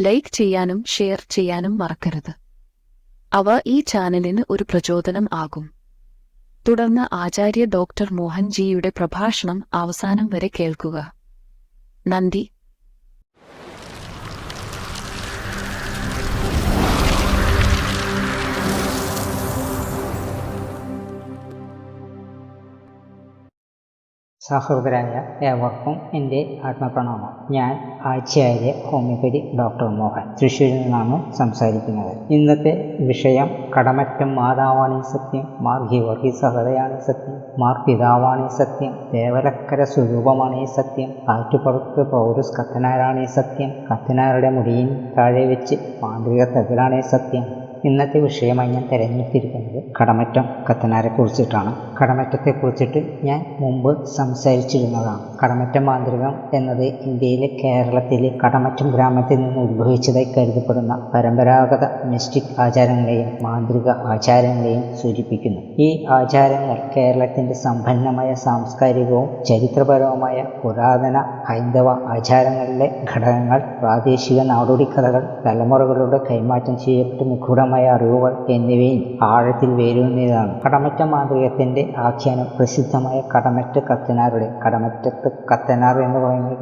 Like ചെയ്യാനും share ചെയ്യാനും മറക്കരുത്. അവ ഈ ചാനലിന് ഒരു പ്രചോദനം ആകും. തുടർന്ന് ആചാര്യ ഡോക്ടർ മോഹൻജിയുടെ പ്രഭാഷണം അവസാനം വരെ കേൾക്കുക. നന്ദി. സഹൃദരായ ഏവർക്കും എന്റെ ആത്മപ്രണാമം. ഞാൻ ആഴ്ചയായ ഹോമിയോപ്പതി ഡോക്ടർ മോഹൻ തൃശ്ശൂരിൽ നിന്നാണ് സംസാരിക്കുന്നത്. ഇന്നത്തെ വിഷയം കടമറ്റം മാതാവാണി സത്യം മാർ ഗീവർഗീസ് സഹതയാണ് സത്യം മാർ സത്യം ദേവലക്കര സ്വരൂപമാണ് ഈ സത്യം ആറ്റുപുറത്ത് പൗരസ് കത്തനാരാണ് ഈ സത്യം കത്തനാരുടെ മുടിയിൽ താഴെ വെച്ച് മാന്ത്രിക തകിലാണ് ഈ സത്യം ഇന്നത്തെ വിഷയമായി ഞാൻ തിരഞ്ഞെടുത്തിരിക്കുന്നത് കടമറ്റം കത്തനാരെ കുറിച്ചിട്ടാണ്. കടമറ്റത്തെ കുറിച്ചിട്ട് ഞാൻ മുമ്പ് സംസാരിച്ചിരുന്നതാണ്. കടമറ്റം മാന്ത്രികം എന്നത് ഇന്ത്യയിലെ കേരളത്തിലെ കടമറ്റം ഗ്രാമത്തിൽ നിന്ന് ഉത്ഭവിച്ചതായി കരുതപ്പെടുന്ന പരമ്പരാഗത മിസ്റ്റിക് ആചാരങ്ങളെയും മാന്ത്രിക ആചാരങ്ങളെയും സൂചിപ്പിക്കുന്നു. ഈ ആചാരങ്ങൾ കേരളത്തിന്റെ സമ്പന്നമായ സാംസ്കാരികവും ചരിത്രപരവുമായ പുരാതന ഹൈന്ദവ ആചാരങ്ങളിലെ ഘടകങ്ങൾ പ്രാദേശിക നാടോടി കഥകൾ തലമുറകളുടെ കൈമാറ്റം ചെയ്യപ്പെട്ട് നിഗൂഢമായ അറിവുകൾ എന്നിവയും ആഴത്തിൽ വേരൂന്നിയതാണ്. കടമറ്റ മാന്ത്രികത്തിന്റെ ആഖ്യാനം പ്രസിദ്ധമായ കടമറ്റ കത്തനാരുടെ കടമറ്റത്ത് കത്തനാർ എന്ന് പറയുന്നത്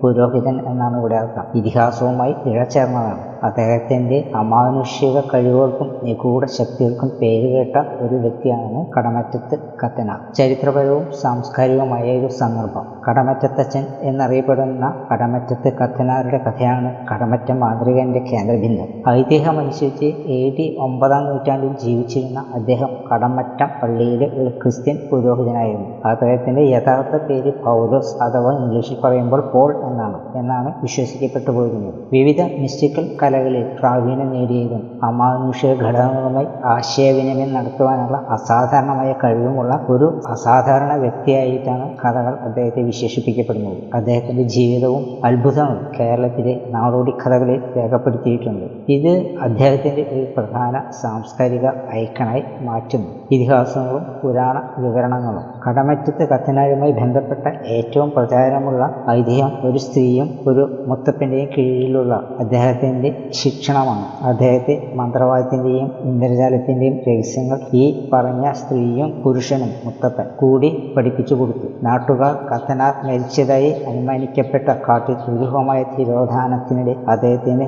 പുരോഹിതൻ എന്നാണ് ഇവിടെ അർത്ഥം. ഇതിഹാസവുമായി ഇഴചേർന്നതാണ്. അദ്ദേഹത്തിന്റെ അമാനുഷിക കഴിവുകൾക്കും നിഗൂഢ ശക്തികൾക്കും പേരുകേട്ട ഒരു വ്യക്തിയാണ് കടമറ്റത്ത് കത്തനാർ. ചരിത്രപരവും സാംസ്കാരികവുമായ ഒരു സന്ദർഭം. കടമറ്റത്തച്ഛൻ എന്നറിയപ്പെടുന്ന കടമറ്റത്ത് കത്തനാരുടെ കഥയാണ് കടമറ്റം മാതൃകന്റെ കേന്ദ്രബിന്ദു. ഐതിഹ്യമനുസരിച്ച് എ ഡി ഒമ്പതാം നൂറ്റാണ്ടിൽ ജീവിച്ചിരുന്ന അദ്ദേഹം കടമറ്റം പള്ളിയിലെ ഒരു ക്രിസ്ത്യൻ പുരോഹിതനായിരുന്നു. അദ്ദേഹത്തിന്റെ യഥാർത്ഥ പേര് പൗലോസ് അഥവാ ഇംഗ്ലീഷിൽ പറയുമ്പോൾ പോൾ എന്നാണ് എന്നാണ് വിശ്വസിക്കപ്പെട്ടു പോയിരുന്നത് വിവിധ മിസ്റ്റിക്കൽ കലകളിൽ പ്രാവീണ്യം നേടിയതും അമാനുഷിക ഘടകങ്ങളുമായി ആശയവിനിമയം നടത്തുവാനുള്ള അസാധാരണമായ കഴിവുമുള്ള ഒരു അസാധാരണ വ്യക്തിയായിട്ടാണ് കഥകൾ അദ്ദേഹത്തെ വിശേഷിപ്പിക്കപ്പെടുന്നത്. അദ്ദേഹത്തിന്റെ ജീവിതവും അത്ഭുതവും കേരളത്തിലെ നാടോടി കഥകളിൽ രേഖപ്പെടുത്തിയിട്ടുണ്ട്. ഇത് അദ്ദേഹത്തിന്റെ ഒരു പ്രധാന സാംസ്കാരിക ഐക്കണായി മാറ്റുന്നു. ഇതിഹാസങ്ങളും പുരാണ വിവരണങ്ങളും കടമറ്റത്ത് കത്തനാരുമായി ബന്ധപ്പെട്ട ഏറ്റവും പ്രചാരമുള്ള ഐതിഹ്യം ഒരു സ്ത്രീയും ഒരു മുത്തപ്പന്റെയും കീഴിലുള്ള അദ്ദേഹത്തിന്റെ ശിക്ഷണമാണ്. അദ്ദേഹത്തെ മന്ത്രവാദത്തിന്റെയും ഇന്ദ്രജാലത്തിന്റെയും രഹസ്യങ്ങൾ ഈ പറഞ്ഞ സ്ത്രീയും പുരുഷനും മുത്തപ്പൻ കൂടി പഠിപ്പിച്ചു കൊടുത്തു. നാട്ടുകാർ കത്തനാർ കത്തനാർ മരിച്ചതായി അനുമാനിക്കപ്പെട്ട കാട്ടിൽ ദുരൂഹമായ തിരോധാനത്തിനിടെ അദ്ദേഹത്തിന്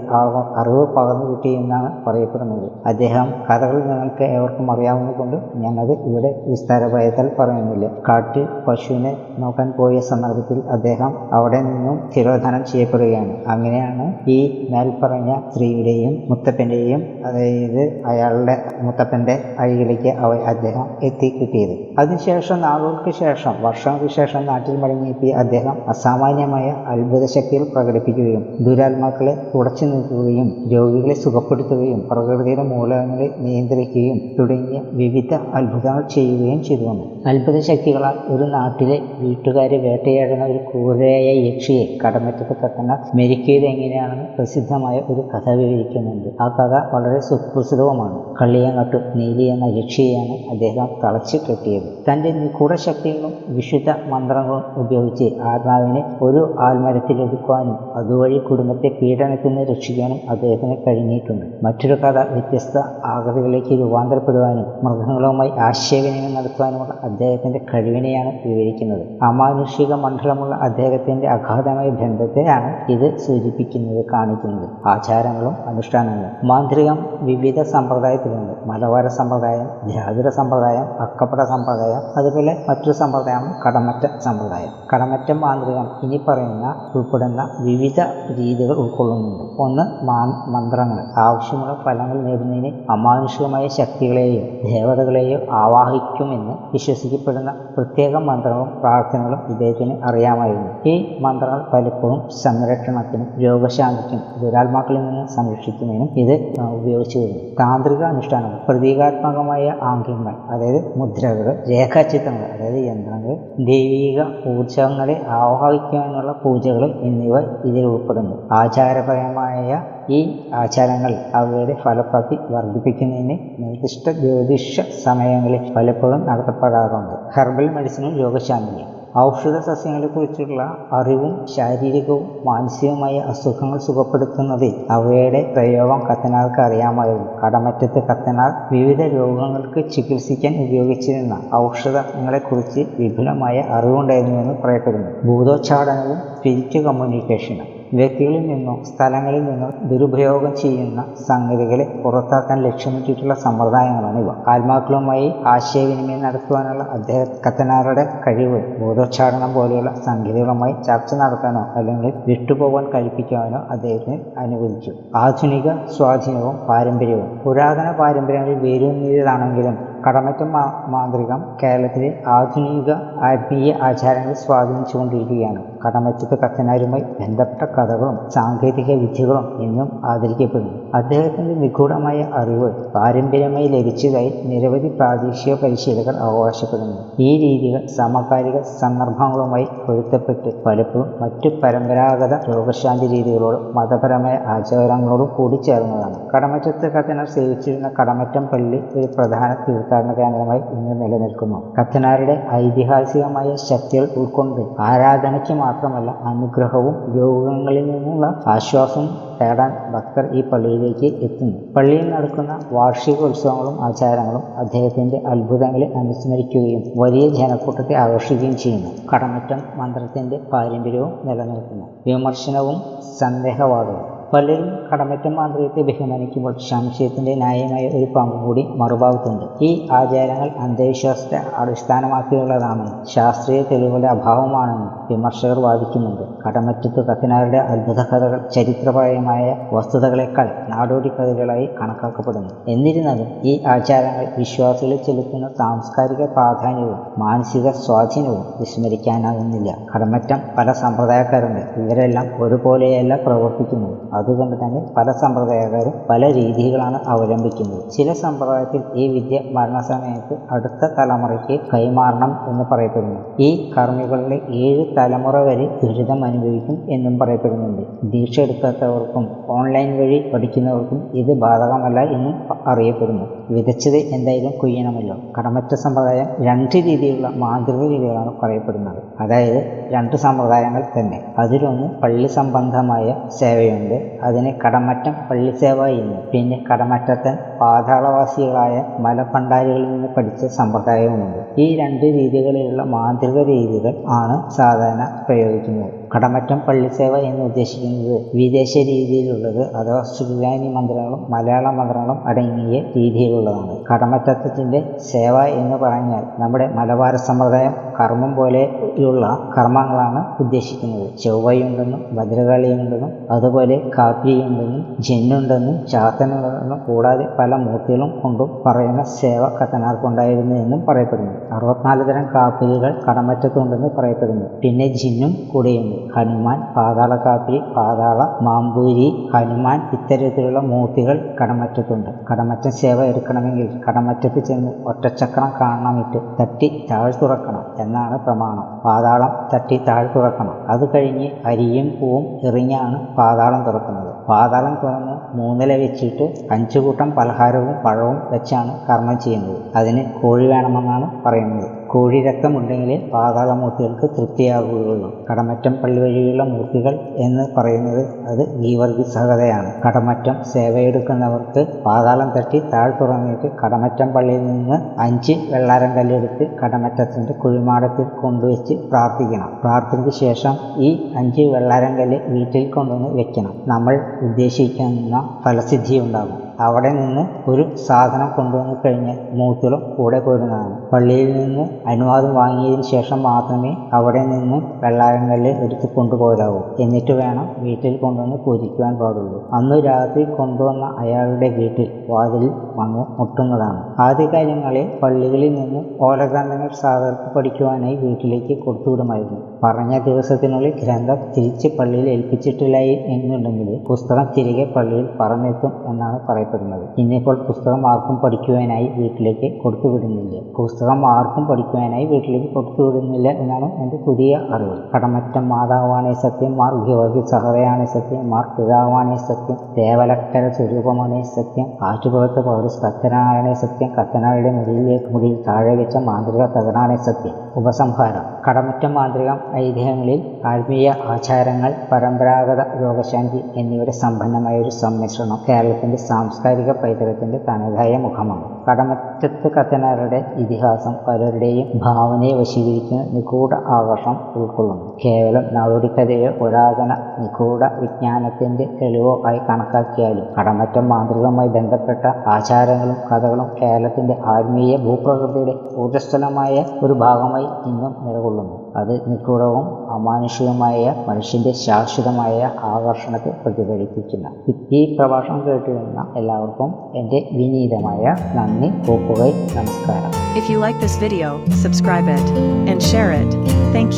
അറിവ് പകർന്നു കിട്ടിയെന്നാണ് പറയപ്പെടുന്നത്. അദ്ദേഹം കഥകൾ നിങ്ങൾക്ക് ഏവർക്കും അറിയാവുന്നതുകൊണ്ട് ഞാനത് ഇവിടെ വിസ്താരഭയത്താൽ പറയുന്നില്ല. കാട്ടിൽ പശുവിനെ നോക്കാൻ പോയ സന്ദർഭത്തിൽ അദ്ദേഹം അവിടെ നിന്നും തിരോധാനം ചെയ്യപ്പെടുകയാണ്. അങ്ങനെയാണ് ഈ മേൽപ്പറഞ്ഞ സ്ത്രീയുടെയും മുത്തപ്പന്റെയും അതായത് അയാളുടെ മുത്തപ്പന്റെ അഴികളിലേക്ക് അവ അദ്ദേഹം എത്തിക്കിട്ടിയത്. അതിനുശേഷം നാളുകൾക്ക് ശേഷം വർഷങ്ങൾക്ക് ശേഷം നാട്ടിൽ മടങ്ങിയെത്തിയ അദ്ദേഹം അസാമാന്യമായ അത്ഭുത ശക്തികൾ പ്രകടിപ്പിക്കുകയും ദുരാത്മാക്കളെ തുടച്ചു നീക്കുകയും രോഗികളെ സുഖപ്പെടുത്തുകയും പ്രകൃതിയുടെ മൂലകങ്ങളെ നിയന്ത്രിക്കുകയും തുടങ്ങിയ വിവിധ അത്ഭുതങ്ങൾ ചെയ്യുകയും ചെയ്തു വന്നു. അത്ഭുത ശക്തികളാൽ ഒരു നാട്ടിലെ വീട്ടുകാരെ വേട്ടയാടുന്ന ഒരു ക്രൂരയായ യക്ഷിയെ കടമറ്റത്ത് പെട്ടെന്ന് മെരുക്കിയത് എങ്ങനെയാണെന്ന് പ്രസിദ്ധമായ ഒരു കഥ വിവരിക്കുന്നുണ്ട്. ആ കഥ വളരെ സുപ്രസിദ്ധവുമാണ്. കള്ളിയങ്ങാട്ടു നീലി എന്ന യക്ഷിയെയാണ് അദ്ദേഹം തളച്ചു കെട്ടിയത്. തന്റെ നിഗൂഢ ശക്തികളും വിശുദ്ധ മന്ത്രങ്ങളും ഉപയോഗിച്ച് ആത്മാവിനെ ഒരു ആൽമരത്തിലൊതുക്കുവാനും അതുവഴി കുടുംബത്തെ പീഡനത്തിൽ നിന്ന് രക്ഷിക്കാനും അദ്ദേഹത്തിന് കഴിഞ്ഞിട്ടുണ്ട്. മറ്റൊരു കഥ വ്യത്യസ്ത ആകൃതികളിലേക്ക് രൂപാന്തരപ്പെടുവാനും മൃഗങ്ങളുമായി ആശയവിനിമയം നടത്തുവാനുമുള്ള അദ്ദേഹത്തിന്റെ കഴിവിനെയാണ് വിവരിക്കുന്നത്. അമാനുഷിക മണ്ഡലമുള്ള അദ്ദേഹത്തിന്റെ അഗാധമായ ബന്ധത്തെയാണ് ഇത് സൂചിപ്പിക്കുന്നത് കാണിക്കുന്നത്. ആചാരങ്ങളും അനുഷ്ഠാനങ്ങളും. മാന്ത്രികം വിവിധ സമ്പ്രദായത്തിലുണ്ട്. മലബാര സമ്പ്രദായം ദ്രാവിഡ സമ്പ്രദായം അക്കപ്പട സമ്പ്രദായം അതുപോലെ മറ്റൊരു സമ്പ്രദായമാണ് കടമറ്റ സമ്പ്രദായം. കടമറ്റ മാന്ത്രികം ഇനി പറയുന്ന ഉൾപ്പെടുന്ന വിവിധ രീതികൾ ഉൾക്കൊള്ളുന്നുണ്ട്. ഒന്ന് മന്ത്രങ്ങൾ. ആവശ്യമുള്ള ഫലങ്ങൾ നേടുന്നതിന് അമാനുഷികമായ ശക്തികളെയും ദേവതകളെയും ആവാഹിക്കുമെന്ന് വിശ്വസിക്കപ്പെടുന്ന പ്രത്യേക മന്ത്രങ്ങളും പ്രാർത്ഥനകളും ഇദ്ദേഹത്തിന് അറിയാമായിരുന്നു. ഈ മന്ത്രങ്ങൾ പലപ്പോഴും സംരക്ഷണത്തിനും രോഗശാന്തിക്കും ദുരാത്മാക്കളിൽ നിന്ന് സംരക്ഷിക്കുന്നതിനും ഇത് ഉപയോഗിച്ചു വരുന്നു. താന്ത്രിക അനുഷ്ഠാനങ്ങൾ പ്രതീകാത്മകമായ ആംഗ്യങ്ങൾ അതായത് മുദ്രകൾ രേഖാചിത്രങ്ങൾ അതായത് യന്ത്രങ്ങൾ ദൈവിക ഊർജങ്ങളെ ആവാഹിക്കാനുള്ള പൂജകൾ എന്നിവ ഇതിൽ ഉൾപ്പെടുന്നു. ആചാരപരമായ ഈ ആചാരങ്ങൾ അവയുടെ ഫലപ്രാപ്തി വർദ്ധിപ്പിക്കുന്നതിന് നിർദ്ദിഷ്ട ജ്യോതിഷ സമയങ്ങളിൽ പലപ്പോഴും നടത്തപ്പെടാറുണ്ട്. ഹെർബൽ മെഡിസിനും രോഗശാന്തിയും ഔഷധ സസ്യങ്ങളെക്കുറിച്ചുള്ള അറിവും ശാരീരികവും മാനസികവുമായ അസുഖങ്ങൾ സുഖപ്പെടുത്തുന്നതിൽ അവയുടെ പ്രയോഗം കത്തനാർക്ക് അറിയാമായിരുന്നു. കടമറ്റത്ത് കത്തനാർ വിവിധ രോഗങ്ങൾക്ക് ചികിത്സിക്കാൻ ഉപയോഗിച്ചിരുന്ന ഔഷധങ്ങളെക്കുറിച്ച് വിപുലമായ അറിവുണ്ടായിരുന്നു എന്ന് പറയപ്പെടുന്നു. ഭൂതോച്ചാടനവും സ്പിരിറ്റ് കമ്മ്യൂണിക്കേഷനും വ്യക്തികളിൽ നിന്നോ സ്ഥലങ്ങളിൽ നിന്നോ ദുരുപയോഗം ചെയ്യുന്ന സംഗതികളെ പുറത്താക്കാൻ ലക്ഷ്യമിട്ടിട്ടുള്ള സമ്പ്രദായങ്ങളാണ് ഇവ. ആത്മാക്കളുമായി ആശയവിനിമയം നടത്തുവാനുള്ള അദ്ദേഹം കത്തനാറുടെ കഴിവ് ബോധോച്ചാടനം പോലെയുള്ള സംഗതികളുമായി ചർച്ച നടത്താനോ അല്ലെങ്കിൽ വിട്ടുപോകാൻ കഴിപ്പിക്കാനോ അദ്ദേഹത്തിന് അനുവദിച്ചു. ആധുനിക സ്വാധീനവും പാരമ്പര്യവും. പുരാതന പാരമ്പര്യങ്ങളിൽ വേരൂന്നിയതാണെങ്കിലും കടമറ്റം മാന്ത്രികം കേരളത്തിലെ ആധുനിക ആത്മീയ ആചാരങ്ങളെ സ്വാധീനിച്ചുകൊണ്ടിരിക്കുകയാണ്. കടമറ്റത്ത് കത്തനാരുമായി ബന്ധപ്പെട്ട കഥകളും സാങ്കേതിക വിദ്യകളും എന്നും ആദരിക്കപ്പെടുന്നു. അദ്ദേഹത്തിന്റെ നിഗൂഢമായ അറിവ് പാരമ്പര്യമായി ലഭിച്ചതായി നിരവധി പ്രാദേശിക പരിശീലകർ അവകാശപ്പെടുന്നു. ഈ രീതികൾ സമകാലിക സന്ദർഭങ്ങളുമായി പൊരുത്തപ്പെട്ട് പലപ്പോഴും മറ്റു പരമ്പരാഗത രോഗശാന്തി രീതികളോടും മതപരമായ ആചാരങ്ങളോടും കൂടിച്ചേർന്നതാണ് കടമറ്റത്ത് കത്തനാർ സേവിച്ചിരുന്ന കടമറ്റം പള്ളി ഒരു പ്രധാന തീർത്ഥാടന കേന്ദ്രമായി ഇന്ന് നിലനിൽക്കുന്നു. കത്തനാരുടെ ഐതിഹാസികമായ ശക്തികൾ ഉൾക്കൊണ്ട് ആരാധനയ്ക്ക് മാത്രമല്ല അനുഗ്രഹവും രോഗങ്ങളിൽ നിന്നുള്ള ആശ്വാസവും തേടാൻ ഭക്തർ ഈ പള്ളിയിലേക്ക് എത്തുന്നു. പള്ളിയിൽ നടക്കുന്ന വാർഷിക ഉത്സവങ്ങളും ആചാരങ്ങളും അദ്ദേഹത്തിന്റെ അത്ഭുതങ്ങളെ അനുസ്മരിക്കുകയും വലിയ ജനക്കൂട്ടത്തെ ആകർഷിക്കുകയും ചെയ്യുന്നു. കടമറ്റം മന്ത്രത്തിന്റെ പാരമ്പര്യവും നിലനിൽക്കുന്നു. വിമർശനവും സന്ദേഹവാദവും പലരും കടമറ്റം മാന്ത്രികത്തെ ബഹുമാനിക്കുമ്പോൾ സംശയത്തിന്റെ ന്യായമായ ഒരു പങ്ക് കൂടി മറുഭാഗത്തുണ്ട്. ഈ ആചാരങ്ങൾ അന്ധവിശ്വാസത്തെ അടിസ്ഥാനമാക്കിയുള്ളതാണെന്നും ശാസ്ത്രീയ തെളിവുകളുടെ അഭാവമാണെന്നും വിമർശകർ വാദിക്കുന്നുണ്ട്. കടമറ്റത്ത് കത്തിനാരുടെ അത്ഭുത കഥകൾ ചരിത്രപരമായ വസ്തുതകളെക്കാൾ നാടോടി കഥകളായി കണക്കാക്കപ്പെടുന്നു. എന്നിരുന്നാലും ഈ ആചാരങ്ങൾ വിശ്വാസികളിൽ ചെലുത്തുന്ന സാംസ്കാരിക പ്രാധാന്യവും മാനസിക സ്വാധീനവും വിസ്മരിക്കാനാകുന്നില്ല. കടമറ്റം പല സമ്പ്രദായക്കാരുണ്ട്. ഇവരെല്ലാം ഒരുപോലെയല്ല പ്രവർത്തിക്കുന്നത്. അതുകൊണ്ട് തന്നെ പല സമ്പ്രദായക്കാരും പല രീതികളാണ് അവലംബിക്കുന്നത്. ചില സമ്പ്രദായത്തിൽ ഈ വിദ്യ മരണസമയത്ത് അടുത്ത തലമുറയ്ക്ക് കൈമാറണം എന്ന് പറയപ്പെടുന്നു. ഈ കർമ്മികളുടെ ഏഴ് തലമുറ വരെ ദുരിതം അനുഭവിക്കും എന്നും പറയപ്പെടുന്നുണ്ട്. ദീക്ഷ എടുക്കാത്തവർക്കും ഓൺലൈൻ വഴി പഠിക്കുന്നവർക്കും ഇത് ബാധകമല്ല എന്നും അറിയപ്പെടുന്നു. വിതച്ചത് എന്തായാലും കൊയ്യണമല്ലോ. കടമറ്റ സമ്പ്രദായം രണ്ട് രീതിയിലുള്ള മാന്ത്രിക രീതികളാണ് പറയപ്പെടുന്നത്. അതായത് രണ്ട് സമ്പ്രദായങ്ങൾ തന്നെ. അതിലൊന്ന് പള്ളി സംബന്ധമായ സേവയുണ്ട്. അതിന് കടമറ്റം പള്ളി സേവ എന്നും പിന്നെ കടമറ്റത്തൻ പാതാളവാസികളായ മലപ്പണ്ടാരികളിൽ നിന്ന് പഠിച്ച സമ്പ്രദായവുമുണ്ട്. ഈ രണ്ട് രീതികളിലുള്ള മാന്ത്രിക രീതികൾ ആണ് സാധാരണ പ്രയോഗിക്കുന്നത്. കടമറ്റം പള്ളിസേവ എന്ന് ഉദ്ദേശിക്കുന്നത് വിദേശ രീതിയിലുള്ളത് അഥവാ സുറിയാനി മന്ത്രങ്ങളും മലയാള മന്ത്രങ്ങളും അടങ്ങിയ രീതിയിലുള്ളതാണ്. കടമറ്റത്തിന്റെ സേവ എന്ന് പറഞ്ഞാൽ നമ്മുടെ മലബാര സമ്പ്രദായം കർമ്മം പോലെയുള്ള കർമ്മങ്ങളാണ് ഉദ്ദേശിക്കുന്നത്. ചൊവ്വയുണ്ടെന്നും ഭദ്രകാളിയുണ്ടെന്നും അതുപോലെ കാപ്പിയുണ്ടെന്നും ജെന്നുണ്ടെന്നും ചാത്തനുണ്ടെന്നും കൂടാതെ പല മൂർത്തികളും കൊണ്ടും പറയുന്ന സേവ കത്തനാർക്കുണ്ടായിരുന്നു എന്നും പറയപ്പെടുന്നു. അറുപത്തിനാല് തരം കാപ്പിലുകൾ കടമറ്റത്തുണ്ടെന്ന് പറയപ്പെടുന്നു. പിന്നെ ജിന്നും കൂടെയുണ്ട്. ഹനുമാൻ പാതാള കാപ്പി പാതാള മാമ്പൂരി ഹനുമാൻ ഇത്തരത്തിലുള്ള മൂർത്തികൾ കടമറ്റത്തുണ്ട്. കടമറ്റ സേവ എടുക്കണമെങ്കിൽ കടമറ്റത്ത് ചെന്ന് ഒറ്റച്ചക്രം കാണമിട്ട് തട്ടി താഴ് തുറക്കണം എന്നാണ് പ്രമാണം. പാതാളം തട്ടി താഴ് തുറക്കണം. അത് കഴിഞ്ഞ് അരിയും പൂവും എറിഞ്ഞാണ് പാതാളം തുറക്കുന്നത്. പാതാളം തുറന്ന് മൂന്നില വെച്ചിട്ട് അഞ്ചു കൂട്ടം പലഹാരവും പഴവും വെച്ചാണ് കർമ്മം ചെയ്യുന്നത്. അതിന് കോഴി വേണമെന്നാണ് പറയുന്നത്. കോഴി പാതാള പാതാളമൂർത്തികൾക്ക് തൃപ്തിയാകുകയുള്ളൂ കടമറ്റം പള്ളി വഴിയുള്ള മൂർത്തികൾ എന്ന് പറയുന്നത് അത് ഗീവർഗിസഹതയാണ്. കടമറ്റം സേവയെടുക്കുന്നവർക്ക് പാതാളം തട്ടി താഴ് തുറന്നിട്ട് കടമറ്റം പള്ളിയിൽ നിന്ന് അഞ്ച് വെള്ളാരം കല്ലെടുത്ത് കടമറ്റത്തിന്റെ കുഴിമാടത്തിൽ കൊണ്ടുവച്ച് പ്രാർത്ഥിക്കണം. പ്രാർത്ഥനയ്ക്ക് ശേഷം ഈ അഞ്ച് വെള്ളാരം കല്ല് വീട്ടിൽ കൊണ്ടുവന്ന് വെക്കണം. നമ്മൾ ഉദ്ദേശിക്കുന്ന ഫലസിദ്ധി ഉണ്ടാകും അവിടെ നിന്ന് ഒരു സാധനം കൊണ്ടുവന്ന് കഴിഞ്ഞാൽ മൂത്തിളും കൂടെ പോരുന്നതാണ് പള്ളിയിൽ നിന്ന് അനുവാദം വാങ്ങിയതിന് ശേഷം മാത്രമേ അവിടെ നിന്ന് വെള്ളാരങ്ങളിൽ എടുത്ത് കൊണ്ടുപോരാവൂ എന്നിട്ട് വേണം വീട്ടിൽ കൊണ്ടുവന്ന് പൂജിക്കുവാൻ പാടുള്ളൂ. അന്ന് രാത്രി കൊണ്ടുവന്ന അയാളുടെ വീട്ടിൽ വാതിൽ വന്ന് മുട്ടുന്നതാണ്. ആദ്യകാലങ്ങളിൽ പള്ളികളിൽ നിന്ന് ഓലഗ്രന്ഥങ്ങൾ സാധകർക്ക് പഠിക്കുവാനായി വീട്ടിലേക്ക് കൊടുത്തുവിടുമായിരുന്നു. പറഞ്ഞ ദിവസത്തിനുള്ളിൽ ഗ്രന്ഥം തിരിച്ച് പള്ളിയിൽ ഏൽപ്പിച്ചിട്ടില്ല എന്നുണ്ടെങ്കിൽ പുസ്തകം തിരികെ പള്ളിയിൽ പറന്നെത്തും എന്നാണ് പറയപ്പെടുന്നത് ഇന്നിപ്പോൾ പുസ്തകം ആർക്കും പഠിക്കുവാനായി വീട്ടിലേക്ക് കൊടുത്തുവിടുന്നില്ല. പുസ്തകം ആർക്കും പഠിക്കുവാനായി വീട്ടിലേക്ക് കൊടുത്തുവിടുന്നില്ല എന്നാണ് എന്റെ പുതിയ അറിവ്. കടമറ്റം മാതാവാണേ സത്യം മാർ ഗ്യോഗി സഹതയാണേ സത്യം മാർ പിതാവാണേ സത്യം ദേവലക്കര സ്വരൂപമാണേ സത്യം ആറ്റുപുറത്ത് പൗരസ് കത്തനാണേ സത്യം കത്തനാളുടെ മുടിയിലേക്ക് മുടിയിൽ താഴെ വെച്ച മാന്ത്രിക തകനാണേ സത്യം. ഉപസംഹാരം. കടമറ്റം മാന്ത്രികം ഐതിഹ്യങ്ങളിൽ ആത്മീയ ആചാരങ്ങൾ പരമ്പരാഗത രോഗശാന്തി എന്നിവയുടെ സമ്പന്നമായ ഒരു സമ്മിശ്രണം കേരളത്തിന്റെ സാംസ്കാരിക പൈതൃകത്തിന്റെ തനതായ മുഖമാണ്. കടമറ്റത്ത് കത്തനാരുടെ ഇതിഹാസം പലരുടെയും ഭാവനയെ വശീകരിക്കുന്ന നിഗൂഢ ആകർഷം ഉൾക്കൊള്ളുന്നു. കേവലം നാടോടിക്കഥയോ പുരാതന നിഗൂഢ വിജ്ഞാനത്തിന്റെ തെളിവോ ആയി കണക്കാക്കിയാലും കടമറ്റം മാന്ത്രികവുമായി ബന്ധപ്പെട്ട ആചാരങ്ങളും കഥകളും കേരളത്തിന്റെ ആത്മീയ ഭൂപ്രകൃതിയുടെ ഊർജസ്വലമായ ഒരു ഭാഗമായി ഇന്നും നിലകൊള്ളുന്നു. അത് നിഗൂഢവും അമാനുഷികമായ മനുഷ്യന്റെ ശാശ്വതമായ ആകർഷണത്തെ പ്രതിഫലിപ്പിക്കുന്നു ഈ പ്രഭാഷണം കേട്ടിരുന്ന എല്ലാവർക്കും എന്റെ വിനീതമായ നന്ദി കൂപ്പുകൈ നമസ്കാരം If you like this video, subscribe it and share it. Thank.